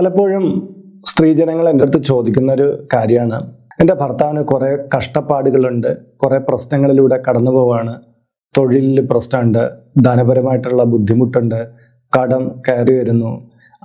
പലപ്പോഴും സ്ത്രീജനങ്ങൾ എന്റെ അടുത്ത് ചോദിക്കുന്ന ഒരു കാര്യമാണ്. എന്റെ ഭർത്താവിന് കുറേ കഷ്ടപ്പാടുകളുണ്ട് കുറേ പ്രശ്നങ്ങളിലൂടെ കടന്നു പോവാണ്. തൊഴിലിൽ പ്രശ്നമുണ്ട് ധനപരമായിട്ടുള്ള ബുദ്ധിമുട്ടുണ്ട് കടം കയറി വരുന്നു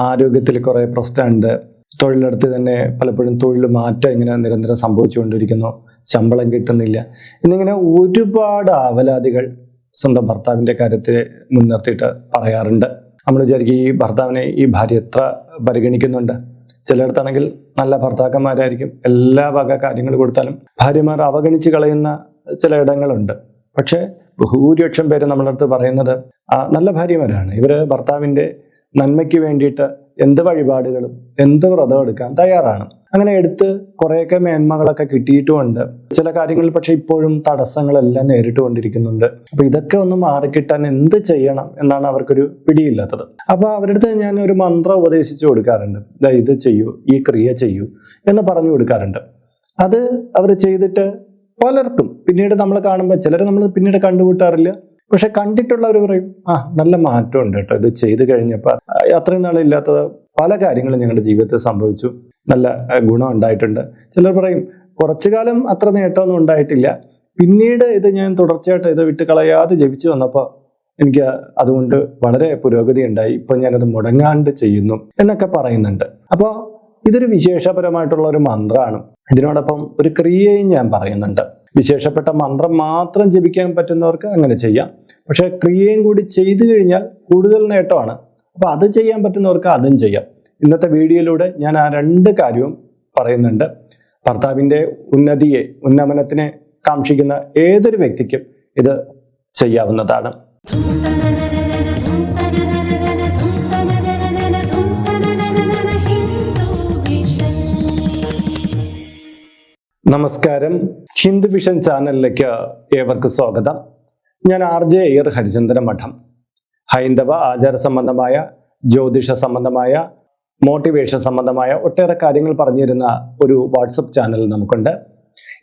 ആരോഗ്യത്തിൽ കുറേ പ്രശ്നമുണ്ട്. തൊഴിലിടത്ത് തന്നെ പലപ്പോഴും തൊഴിൽ മാറ്റം ഇങ്ങനെ നിരന്തരം സംഭവിച്ചുകൊണ്ടിരിക്കുന്നു ശമ്പളം കിട്ടുന്നില്ല. എന്നിങ്ങനെ ഒരുപാട് ആവലാതികൾ സ്വന്തം ഭർത്താവിന്റെ കാര്യത്തെ മുൻനിർത്തിയിട്ട് പറയാറുണ്ട്. നമ്മൾ വിചാരിക്കും ഈ ഭർത്താവിനെ ഈ ഭാര്യ എത്ര പരിഗണിക്കുന്നുണ്ട്. ചിലയിടത്താണെങ്കിൽ നല്ല ഭർത്താക്കന്മാരായിരിക്കും. എല്ലാ വക കാര്യങ്ങൾ കൊടുത്താലും ഭാര്യമാർ അവഗണിച്ച് കളയുന്ന ചില ഇടങ്ങളുണ്ട് പക്ഷേ ഭൂരിപക്ഷം പേര് നമ്മളുടെ അടുത്ത് പറയുന്നത് നല്ല ഭാര്യമാരാണ്. ഇവർ ഭർത്താവിന്റെ നന്മയ്ക്ക് വേണ്ടിയിട്ട് എന്ത് വഴിപാടുകളും എന്ത് വ്രതം എടുക്കാൻ തയ്യാറാണ്. അങ്ങനെ എടുത്ത് കുറേയൊക്കെ മേന്മകളൊക്കെ കിട്ടിയിട്ടുമുണ്ട്. ചില കാര്യങ്ങൾ പക്ഷെ ഇപ്പോഴും തടസ്സങ്ങളെല്ലാം നേരിട്ടുകൊണ്ടിരിക്കുന്നുണ്ട്. അപ്പൊ ഇതൊക്കെ ഒന്ന് മാറിക്കിട്ടാൻ എന്ത് ചെയ്യണം എന്നാണ് അവർക്കൊരു പിടിയില്ലാത്തത്. അപ്പൊ അവരുടെ അടുത്ത് ഞാൻ ഒരു മന്ത്രം ഉപദേശിച്ചു കൊടുക്കാറുണ്ട്. ഇത് ചെയ്യൂ ഈ ക്രിയ ചെയ്യൂ എന്ന് പറഞ്ഞു കൊടുക്കാറുണ്ട്. അത് അവർ ചെയ്തിട്ട് പലർക്കും പിന്നീട് നമ്മൾ കാണുമ്പോൾ ചിലർ നമ്മൾ പിന്നീട് കണ്ടുമുട്ടാറില്ല. പക്ഷെ കണ്ടിട്ടുള്ളവർ പറയും ആ നല്ല മാറ്റമുണ്ട് കേട്ടോ. ഇത് ചെയ്തു കഴിഞ്ഞപ്പോൾ അത്രയും നാളില്ലാത്ത പല കാര്യങ്ങളും ഞങ്ങളുടെ ജീവിതത്തിൽ സംഭവിച്ചു. നല്ല ഗുണം ഉണ്ടായിട്ടുണ്ട്. ചിലർ പറയും കുറച്ചു കാലം അത്ര നേട്ടമൊന്നും ഉണ്ടായിട്ടില്ല. പിന്നീട് ഇത് ഞാൻ തുടർച്ചയായിട്ട് ഇത് വിട്ട് കളയാതെ ജപിച്ചു വന്നപ്പോൾ എനിക്ക് അതുകൊണ്ട് വളരെ പുരോഗതി ഉണ്ടായി. ഇപ്പൊ ഞാനത് മുടങ്ങാണ്ട് ചെയ്യുന്നു എന്നൊക്കെ പറയുന്നുണ്ട്. അപ്പോൾ ഇതൊരു വിശേഷപരമായിട്ടുള്ള ഒരു മന്ത്രമാണ് ഇതിനോടൊപ്പം ഒരു ക്രിയയും ഞാൻ പറയുന്നുണ്ട്. വിശേഷപ്പെട്ട മന്ത്രം മാത്രം ജപിക്കാൻ പറ്റുന്നവർക്ക് അങ്ങനെ ചെയ്യാം. പക്ഷേ ക്രിയയും കൂടി ചെയ്തു കഴിഞ്ഞാൽ കൂടുതൽ നേട്ടമാണ്. അപ്പൊ അത് ചെയ്യാൻ പറ്റുന്നവർക്ക് അതും ചെയ്യാം. ഇന്നത്തെ വീഡിയോയിലൂടെ ഞാൻ ആ രണ്ട് കാര്യവും പറയുന്നുണ്ട്. ഭർത്താവിന്റെ ഉന്നതിയെ ഉന്നമനത്തിനെ കാക്ഷിക്കുന്ന ഏതൊരു വ്യക്തിക്കും ഇത് ചെയ്യാവുന്നതാണ്. നമസ്കാരം. ഹിന്ദു വിഷൻ ചാനലിലേക്ക് ഏവർക്ക് സ്വാഗതം. ഞാൻ ആർ ജെ അയ്യർ ഹരിചന്ദ്ര മഠം. ഹൈന്ദവ ആചാര സംബന്ധമായ ജ്യോതിഷ സംബന്ധമായ മോട്ടിവേഷൻ സംബന്ധമായ ഒട്ടേറെ കാര്യങ്ങൾ പറഞ്ഞിരുന്ന ഒരു വാട്സപ്പ് ചാനൽ നമുക്കുണ്ട്.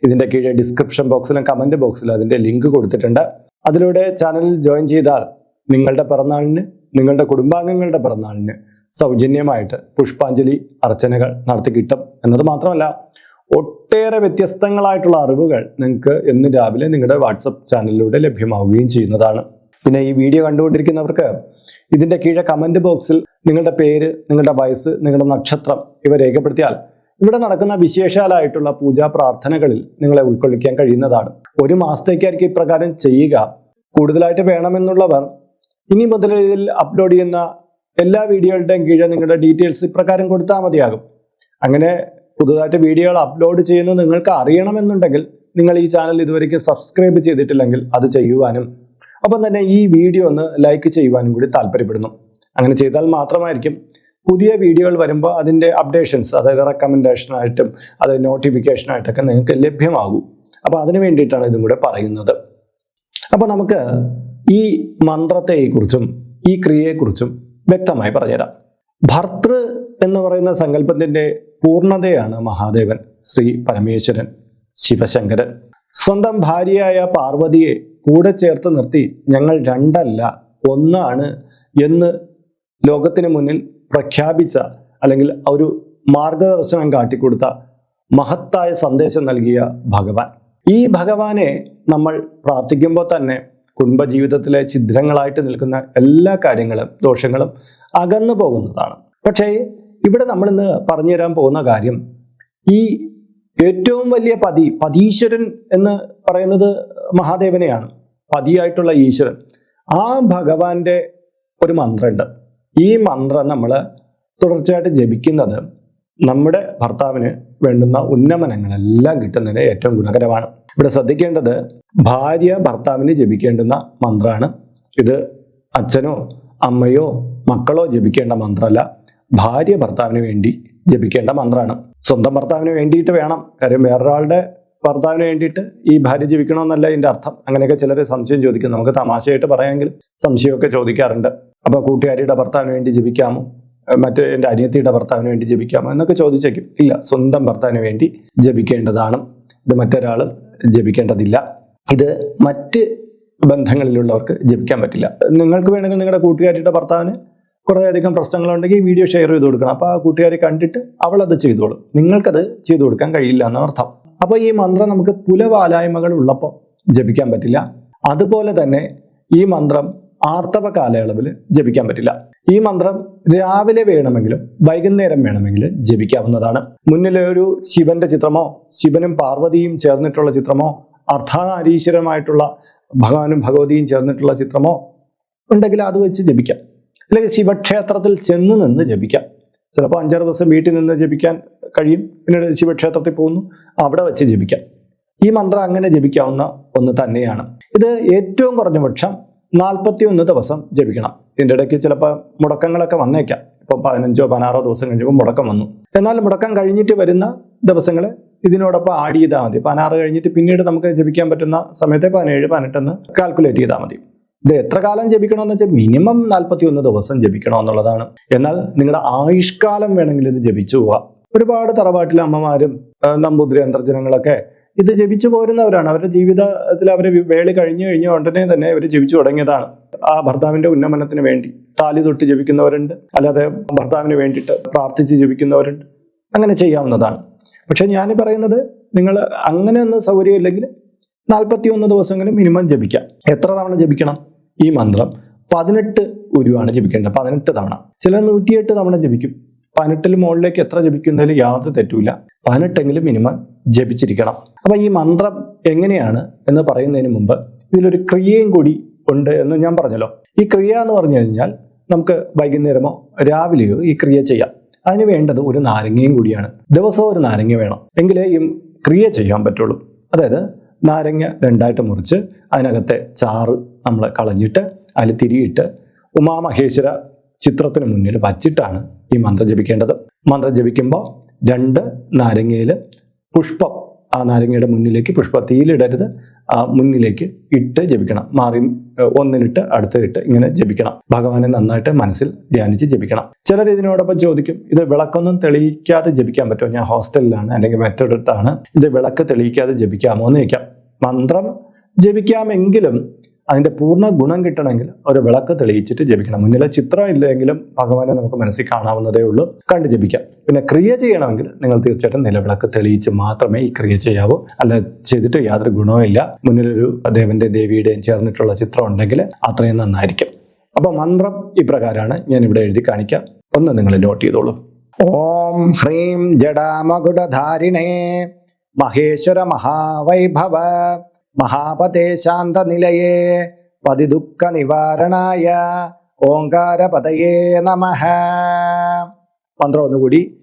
ഇതിന്റെ കീഴെ ഡിസ്ക്രിപ്ഷൻ ബോക്സിലും കമന്റ് ബോക്സിലും അതിന്റെ ലിങ്ക് കൊടുത്തിട്ടുണ്ട്. അതിലൂടെ ചാനലിൽ ജോയിൻ ചെയ്താൽ നിങ്ങളുടെ പിറന്നാളിന് നിങ്ങളുടെ കുടുംബാംഗങ്ങളുടെ പിറന്നാളിന് സൗജന്യമായിട്ട് പുഷ്പാഞ്ജലി അർച്ചനകൾ നടത്തി കിട്ടും എന്നത് മാത്രമല്ല ഒട്ടേറെ വ്യത്യസ്തങ്ങളായിട്ടുള്ള അറിവുകൾ നിങ്ങൾക്ക് എന്ന് രാവിലെ നിങ്ങളുടെ വാട്സപ്പ് ചാനലിലൂടെ ലഭ്യമാവുകയും ചെയ്യുന്നതാണ്. പിന്നെ ഈ വീഡിയോ കണ്ടുകൊണ്ടിരിക്കുന്നവർക്ക് ഇതിന്റെ കീഴെ കമന്റ് ബോക്സിൽ നിങ്ങളുടെ പേര് നിങ്ങളുടെ വയസ്സ് നിങ്ങളുടെ നക്ഷത്രം ഇവ രേഖപ്പെടുത്തിയാൽ ഇവിടെ നടക്കുന്ന വിശേഷാലായിട്ടുള്ള പൂജാ പ്രാർത്ഥനകളിൽ നിങ്ങളെ ഉൾക്കൊള്ളിക്കാൻ കഴിയുന്നതാണ്. ഒരു മാസത്തേക്കായിരിക്കും ഇപ്രകാരം ചെയ്യുക. കൂടുതലായിട്ട് വേണമെന്നുള്ളവർ ഇനി മുതൽ ഇതിൽ അപ്ലോഡ് ചെയ്യുന്ന എല്ലാ വീഡിയോകളുടെയും കീഴെ നിങ്ങളുടെ ഡീറ്റെയിൽസ് ഇപ്രകാരം കൊടുത്താൽ മതിയാകും. അങ്ങനെ പുതുതായിട്ട് വീഡിയോകൾ അപ്ലോഡ് ചെയ്യുന്നത് നിങ്ങൾക്ക് അറിയണമെന്നുണ്ടെങ്കിൽ നിങ്ങൾ ഈ ചാനൽ ഇതുവരെയ്ക്ക് സബ്സ്ക്രൈബ് ചെയ്തിട്ടില്ലെങ്കിൽ അത് ചെയ്യുവാനും ഒപ്പം തന്നെ ഈ വീഡിയോ ഒന്ന് ലൈക്ക് ചെയ്യുവാനും കൂടി താല്പര്യപ്പെടുന്നു. അങ്ങനെ ചെയ്താൽ മാത്രമായിരിക്കും പുതിയ വീഡിയോകൾ വരുമ്പോൾ അതിന്റെ അപ്ഡേഷൻസ് അതായത് റെക്കമെൻഡേഷനായിട്ടും അത് നോട്ടിഫിക്കേഷനായിട്ടൊക്കെ നിങ്ങൾക്ക് ലഭ്യമാകും. അപ്പോൾ അതിനു വേണ്ടിയിട്ടാണ് ഇതും കൂടെ പറയുന്നത്. അപ്പോൾ നമുക്ക് ഈ മന്ത്രത്തെക്കുറിച്ചും ഈ ക്രിയയെക്കുറിച്ചും വ്യക്തമായി പറഞ്ഞുതരാം. ഭർത്തൃ എന്ന് പറയുന്ന സങ്കല്പത്തിന്റെ പൂർണതയാണ് മഹാദേവൻ ശ്രീ പരമേശ്വരൻ ശിവശങ്കരൻ. സ്വന്തം ഭാര്യയായ പാർവതിയെ കൂടെ ചേർത്ത് നിർത്തി ഞങ്ങൾ രണ്ടല്ല ഒന്നാണ് എന്ന് ലോകത്തിന് മുന്നിൽ പ്രഖ്യാപിച്ച അല്ലെങ്കിൽ ഒരു മാർഗദർശനം കാട്ടിക്കൊടുത്ത മഹത്തായ സന്ദേശം നൽകിയ ഭഗവാൻ. ഈ ഭഗവാനെ നമ്മൾ പ്രാർത്ഥിക്കുമ്പോൾ തന്നെ കുടുംബജീവിതത്തിലെ ഛിദ്രങ്ങളായിട്ട് നിൽക്കുന്ന എല്ലാ കാര്യങ്ങളും ദോഷങ്ങളും അകന്നു പോകുന്നതാണ്. പക്ഷേ ഇവിടെ നമ്മൾ ഇന്ന് പറഞ്ഞു തരാൻ പോകുന്ന കാര്യം ഈ ഏറ്റവും വലിയ പതി പതീശ്വരൻ എന്ന് പറയുന്നത് മഹാദേവനെയാണ് പതിയായിട്ടുള്ള ഈശ്വരൻ. ആ ഭഗവാന്റെ ഒരു മന്ത്രമുണ്ട്. ഈ മന്ത്രം നമ്മൾ തുടർച്ചയായിട്ട് ജപിക്കുന്നത് നമ്മുടെ ഭർത്താവിന് വേണ്ടുന്ന ഉന്നമനങ്ങളെല്ലാം കിട്ടുന്നതിന് ഏറ്റവും ഗുണകരമാണ്. ഇവിടെ ശ്രദ്ധിക്കേണ്ടത് ഭാര്യ ഭർത്താവിന് ജപിക്കേണ്ടുന്ന മന്ത്രമാണ് ഇത് അച്ഛനോ അമ്മയോ മക്കളോ ജപിക്കേണ്ട മന്ത്രമല്ല ഭാര്യ ഭർത്താവിന് വേണ്ടി ജപിക്കേണ്ട മന്ത്രമാണ് സ്വന്തം ഭർത്താവിന് വേണ്ടിയിട്ട് വേണം. കാര്യം വേറൊരാളുടെ ഭർത്താവിന് വേണ്ടിയിട്ട് ഈ ഭാര്യ ജീവിക്കണമെന്നല്ല ഇതിന്റെ അർത്ഥം. അങ്ങനെയൊക്കെ ചിലർ സംശയം ചോദിക്കും നമുക്ക് തമാശയായിട്ട് പറയാമെങ്കിൽ സംശയമൊക്കെ ചോദിക്കാറുണ്ട്. അപ്പോൾ കൂട്ടുകാരിയുടെ ഭർത്താവിന് വേണ്ടി ജീവിക്കാമോ? മറ്റ് എന്റെ അനിയത്തിയുടെ ഭർത്താവിന് വേണ്ടി ജപിക്കാമോ എന്നൊക്കെ ചോദിച്ചേക്കും. ഇല്ല സ്വന്തം ഭർത്താവിന് വേണ്ടി ജപിക്കേണ്ടതാണ് ഇത് മറ്റൊരാൾ ജപിക്കേണ്ടതില്ല ഇത് മറ്റ് ബന്ധങ്ങളിലുള്ളവർക്ക് ജപിക്കാൻ പറ്റില്ല. നിങ്ങൾക്ക് വേണമെങ്കിൽ നിങ്ങളുടെ കൂട്ടുകാരിയുടെ ഭർത്താവിന് കുറേയധികം പ്രശ്നങ്ങളുണ്ടെങ്കിൽ ഈ വീഡിയോ ഷെയർ ചെയ്ത് കൊടുക്കണം. അപ്പോൾ ആ കൂട്ടുകാരെ കണ്ടിട്ട് അവളത് ചെയ്തോളും. നിങ്ങൾക്കത് ചെയ്തു കൊടുക്കാൻ കഴിയില്ല എന്നർത്ഥം അപ്പോൾ ഈ മന്ത്രം നമുക്ക് പുലവാലായ്മകൾ ഉള്ളപ്പോൾ ജപിക്കാൻ പറ്റില്ല. അതുപോലെ തന്നെ ഈ മന്ത്രം ആർത്തവ കാലയളവിൽ ജപിക്കാൻ പറ്റില്ല. ഈ മന്ത്രം രാവിലെ വേണമെങ്കിലും വൈകുന്നേരം വേണമെങ്കിലും ജപിക്കാവുന്നതാണ്. മുന്നിലെ ഒരു ശിവന്റെ ചിത്രമോ ശിവനും പാർവതിയും ചേർന്നിട്ടുള്ള ചിത്രമോ അർത്ഥാനാരീശ്വരമായിട്ടുള്ള ഭഗവാനും ഭഗവതിയും ചേർന്നിട്ടുള്ള ചിത്രമോ ഉണ്ടെങ്കിൽ അത് വെച്ച് ജപിക്കാം. അല്ലെങ്കിൽ ശിവക്ഷേത്രത്തിൽ ചെന്ന് നിന്ന് ജപിക്കാം. ചിലപ്പോൾ അഞ്ചാറ് ദിവസം വീട്ടിൽ നിന്ന് ജപിക്കാൻ കഴിയും. പിന്നീട് ശിവക്ഷേത്രത്തിൽ പോകുന്നു. അവിടെ വെച്ച് ജപിക്കാം. ഈ മന്ത്രം അങ്ങനെ ജപിക്കാവുന്ന ഒന്ന് തന്നെയാണ്. ഇത് ഏറ്റവും കുറഞ്ഞ പക്ഷം നാൽപ്പത്തി ഒന്ന് ദിവസം ജപിക്കണം. ഇതിന്റെ ഇടയ്ക്ക് ചിലപ്പോൾ മുടക്കങ്ങളൊക്കെ വന്നേക്കാം. ഇപ്പം പതിനഞ്ചോ പതിനാറോ ദിവസം കഴിഞ്ഞപ്പോൾ മുടക്കം വന്നു. എന്നാൽ മുടക്കം കഴിഞ്ഞിട്ട് വരുന്ന ദിവസങ്ങൾ ഇതിനോടൊപ്പം ആഡ് ചെയ്താൽ മതി. പതിനാറ് കഴിഞ്ഞിട്ട് പിന്നീട് നമുക്ക് ജപിക്കാൻ പറ്റുന്ന സമയത്തെ പതിനേഴ് പതിനെട്ടെന്ന് കാൽക്കുലേറ്റ് ചെയ്താൽ മതി. ഇത് എത്ര കാലം ജപിക്കണമെന്ന് വെച്ചാൽ മിനിമം നാൽപ്പത്തി ഒന്ന് ദിവസം ജപിക്കണം എന്നുള്ളതാണ്. എന്നാൽ നിങ്ങളുടെ ആയുഷ്കാലം വേണമെങ്കിൽ ഇത് ജപിച്ചു പോവാം. ഒരുപാട് തറവാട്ടിലെ അമ്മമാരും നമ്പൂതിരി അന്തർജനങ്ങളൊക്കെ ഇത് ജപിച്ചു പോരുന്നവരാണ്. അവരുടെ ജീവിതത്തിൽ അവർ വേളി കഴിഞ്ഞു കഴിഞ്ഞ ഉടനെ തന്നെ അവർ ജപിച്ചു തുടങ്ങിയതാണ്. ആ ഭർത്താവിന്റെ ഉന്നമനത്തിന് വേണ്ടി താലി തൊട്ട് ജപിക്കുന്നവരുണ്ട്. അല്ലാതെ ഭർത്താവിന് വേണ്ടിയിട്ട് പ്രാർത്ഥിച്ച് ജപിക്കുന്നവരുണ്ട്. അങ്ങനെ ചെയ്യാവുന്നതാണ്. പക്ഷെ ഞാൻ പറയുന്നത് നിങ്ങൾ അങ്ങനെ ഒന്നും സൗകര്യം ഇല്ലെങ്കിൽ നാൽപ്പത്തി ഒന്ന് ദിവസമെങ്കിലും മിനിമം ജപിക്കാം. എത്ര തവണ ജപിക്കണം? ഈ മന്ത്രം പതിനെട്ട് ഉരുവാണ് ജപിക്കേണ്ടത് പതിനെട്ട് തവണ. ചില നൂറ്റിയെട്ട് തവണ ജപിക്കും. പതിനെട്ടിൽ മുകളിലേക്ക് എത്ര ജപിക്കുന്നതിൽ യാതൊരു തെറ്റുമില്ല. പതിനെട്ടെങ്കിലും മിനിമം ജപിച്ചിരിക്കണം. അപ്പൊ ഈ മന്ത്രം എങ്ങനെയാണ് എന്ന് പറയുന്നതിന് മുമ്പ് ഇതിലൊരു ക്രിയയും കൂടി ഉണ്ട് എന്ന് ഞാൻ പറഞ്ഞല്ലോ. ഈ ക്രിയ എന്ന് പറഞ്ഞു കഴിഞ്ഞാൽ നമുക്ക് വൈകുന്നേരമോ രാവിലെയോ ഈ ക്രിയ ചെയ്യാം. അതിന് വേണ്ടത് ഒരു നാരങ്ങയും കൂടിയാണ്. ദിവസവും ഒരു നാരങ്ങ വേണം. എങ്കിലേ ഈ ക്രിയ ചെയ്യാൻ പറ്റുള്ളൂ. അതായത് നാരങ്ങ രണ്ടായിട്ട് മുറിച്ച് അതിനകത്തെ ചാറ് നമ്മൾ കളഞ്ഞിട്ട് അതിൽ തിരിയിട്ട് ഉമാമഹേശ്വര ചിത്രത്തിന് മുന്നിൽ വച്ചിട്ടാണ് ഈ മന്ത്രം ജപിക്കേണ്ടത്. മന്ത്രം ജപിക്കുമ്പോൾ രണ്ട് നാരങ്ങയിൽ പുഷ്പം ആ നാരങ്ങയുടെ മുന്നിലേക്ക് പുഷ്പത്തിയിലിടരുത് ആ മുന്നിലേക്ക് ഇട്ട് ജപിക്കണം. മാറി ഒന്നിനിട്ട് അടുത്തിട്ട് ഇങ്ങനെ ജപിക്കണം. ഭഗവാനെ നന്നായിട്ട് മനസ്സിൽ ധ്യാനിച്ച് ജപിക്കണം. ചിലർ ഇതിനോടൊപ്പം ചോദിക്കും ഇത് വിളക്കൊന്നും തെളിയിക്കാതെ ജപിക്കാൻ പറ്റുമോ? ഞാൻ ഹോസ്റ്റലിലാണ് അല്ലെങ്കിൽ മറ്റൊരിടത്താണ്. ഇത് വിളക്ക് തെളിയിക്കാതെ ജപിക്കാമോ? എന്ന് ചോദിക്കാം. മന്ത്രം ജപിക്കാമെങ്കിലും അതിന്റെ പൂർണ ഗുണം കിട്ടണമെങ്കിൽ ഒരു വിളക്ക് തെളിയിച്ചിട്ട് ജപിക്കണം. മുന്നിലെ ചിത്രം ഇല്ലെങ്കിലും ഭഗവാനെ നമുക്ക് മനസ്സിൽ കാണാവുന്നതേ ഉള്ളൂ. കണ്ട് ജപിക്കാം. പിന്നെ ക്രിയ ചെയ്യണമെങ്കിൽ നിങ്ങൾ തീർച്ചയായിട്ടും നിലവിളക്ക് തെളിയിച്ച് മാത്രമേ ഈ ക്രിയ ചെയ്യാവൂ. അല്ല ചെയ്തിട്ട് യാതൊരു ഗുണവുമില്ല മുന്നിലൊരു ദേവന്റെ ദേവിയുടെയും ചേർന്നിട്ടുള്ള ചിത്രം ഉണ്ടെങ്കിൽ അത്രയും നന്നായിരിക്കും. അപ്പോൾ മന്ത്രം ഇപ്രകാരമാണ് ഞാൻ ഇവിടെ എഴുതി കാണിക്കാം. ഒന്ന് നിങ്ങൾ നോട്ട് ചെയ്തോളൂ. ഓം ഹ്രീം ജഡാമകുടധാരിണേ. മഹേശ്വര മഹാവൈഭവ. മഹാപതേ ശാന്തനിലയേ പതിദുഃഖ നിവാരണായ ഓങ്കാരപതയേ നമ. മന്ത്രം ഒന്നുകൂടി.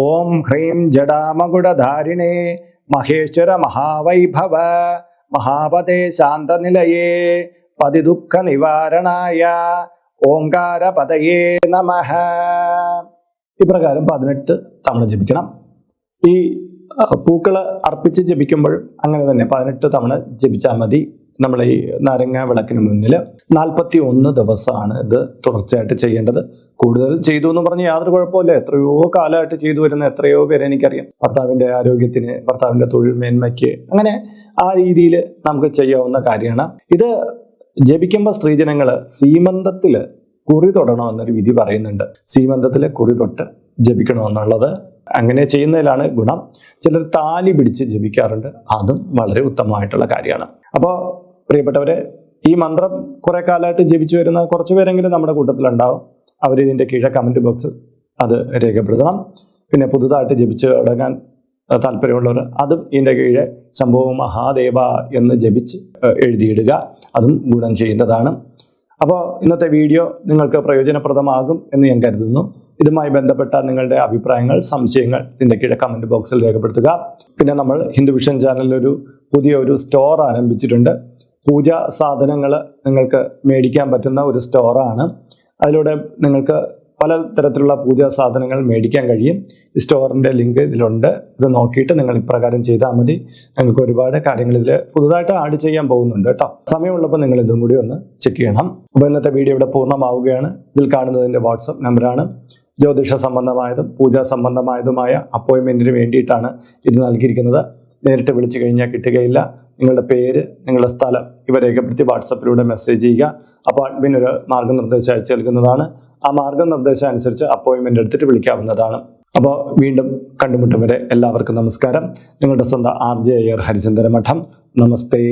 ഓം ഹ്രീം ജഡാമകുടധാരിണേ മഹേശ്വര മഹാവൈഭവ മഹാപതേ ശാന്തനിലയേ പതിദുഃഖ നിവാരണായ ഓങ്കാരപതയേ നമ. ഇപ്രകാരം പതിനെട്ട് തവണ ജപിക്കണം. ഈ ആ, പൂക്കൾ അർപ്പിച്ച് ജപിക്കുമ്പോൾ അങ്ങനെ തന്നെ പതിനെട്ട് തവണ ജപിച്ചാൽ മതി. നമ്മൾ ഈ നാരങ്ങ വിളക്കിന് മുന്നിൽ നാൽപ്പത്തി ഒന്ന് ദിവസമാണ് ഇത് തുടർച്ചയായിട്ട് ചെയ്യേണ്ടത്. കൂടുതൽ ചെയ്തു എന്ന് പറഞ്ഞ് യാതൊരു കുഴപ്പമില്ല എത്രയോ കാലമായിട്ട് ചെയ്തു വരുന്ന എത്രയോ പേരെ എനിക്കറിയാം. ഭർത്താവിന്റെ ആരോഗ്യത്തിന് ഭർത്താവിന്റെ തൊഴിൽ മേന്മയ്ക്ക് അങ്ങനെ ആ രീതിയിൽ നമുക്ക് ചെയ്യാവുന്ന കാര്യമാണ്. ഇത് ജപിക്കുമ്പോൾ സ്ത്രീജനങ്ങൾ സീമന്തത്തിൽ കുറി തൊടണമെന്നൊരു വിധി പറയുന്നുണ്ട്. സീമന്തത്തിൽ കുറി തൊട്ട് ജപിക്കണമെന്നുള്ളത് അങ്ങനെ ചെയ്യുന്നതിലാണ് ഗുണം. ചിലർ താലി പിടിച്ച് ജപിക്കാറുണ്ട്. അതും വളരെ ഉത്തമമായിട്ടുള്ള കാര്യമാണ്. അപ്പോൾ പ്രിയപ്പെട്ടവരെ ഈ മന്ത്രം കുറെ കാലമായിട്ട് ജപിച്ചു വരുന്ന കുറച്ച് പേരെങ്കിലും നമ്മുടെ കൂട്ടത്തിലുണ്ടാവും. അവർ ഇതിന്റെ കീഴെ കമന്റ് ബോക്സ് അത് രേഖപ്പെടുത്തണം. പിന്നെ പുതുതായിട്ട് ജപിച്ച് തുടങ്ങാൻ താല്പര്യമുള്ളവർ അതും ഇതിന്റെ കീഴെ സംഭവം മഹാദേവ എന്ന് ജപിച്ച് എഴുതിയിടുക. അതും ഗുണം ചെയ്യുന്നതാണ്. അപ്പോൾ ഇന്നത്തെ വീഡിയോ നിങ്ങൾക്ക് പ്രയോജനപ്രദമാകും എന്ന് ഞാൻ കരുതുന്നു. ഇതുമായി ബന്ധപ്പെട്ട നിങ്ങളുടെ അഭിപ്രായങ്ങൾ സംശയങ്ങൾ ഇതിന്റെ കീഴെ കമന്റ് ബോക്സിൽ രേഖപ്പെടുത്തുക. പിന്നെ നമ്മൾ ഹിന്ദു വിഷൻ ചാനലിൽ ഒരു പുതിയ ഒരു സ്റ്റോർ ആരംഭിച്ചിട്ടുണ്ട്. പൂജാ സാധനങ്ങൾ നിങ്ങൾക്ക് മേടിക്കാൻ പറ്റുന്ന ഒരു സ്റ്റോറാണ് അതിലൂടെ നിങ്ങൾക്ക് പല തരത്തിലുള്ള പൂജാ സാധനങ്ങൾ മേടിക്കാൻ കഴിയും. സ്റ്റോറിന്റെ ലിങ്ക് ഇതിലുണ്ട്. ഇത് നോക്കിയിട്ട് നിങ്ങൾ ഇപ്രകാരം ചെയ്താൽ മതി. നിങ്ങൾക്ക് ഒരുപാട് കാര്യങ്ങൾ ഇതിൽ പുതുതായിട്ട് ആഡ് ചെയ്യാൻ പോകുന്നുണ്ട് കേട്ടോ. സമയമുള്ളപ്പോൾ നിങ്ങൾ ഇതും കൂടി ഒന്ന് ചെക്ക് ചെയ്യണം. അപ്പോൾ ഇന്നത്തെ വീഡിയോ ഇവിടെ പൂർണമാവുകയാണ്. ഇതിൽ കാണുന്നതിന്റെ വാട്സപ്പ് നമ്പറാണ്. ജ്യോതിഷ സംബന്ധമായതും പൂജാ സംബന്ധമായതുമായ അപ്പോയിൻമെന്റിന് വേണ്ടിയിട്ടാണ് ഇത് നൽകിയിരിക്കുന്നത്. നേരിട്ട് വിളിച്ചു കഴിഞ്ഞാൽ കിട്ടുകയില്ല. നിങ്ങളുടെ പേര് നിങ്ങളുടെ സ്ഥലം ഇവ രേഖപ്പെടുത്തി വാട്സപ്പിലൂടെ മെസ്സേജ് ചെയ്യുക. അപ്പോൾ അഡ്മിൻ ഒരു മാർഗനിർദ്ദേശം അയച്ചു നൽകുന്നതാണ്. ആ മാർഗനിർദ്ദേശം അനുസരിച്ച് അപ്പോയിൻമെന്റ് എടുത്തിട്ട് വിളിക്കാവുന്നതാണ്. അപ്പോൾ വീണ്ടും കണ്ടുമുട്ടും വരെ എല്ലാവർക്കും നമസ്കാരം. നിങ്ങളുടെ സ്വന്തം ആർ ജെ അയ്യർ ഹരിചന്ദ്ര മഠം നമസ്തേ.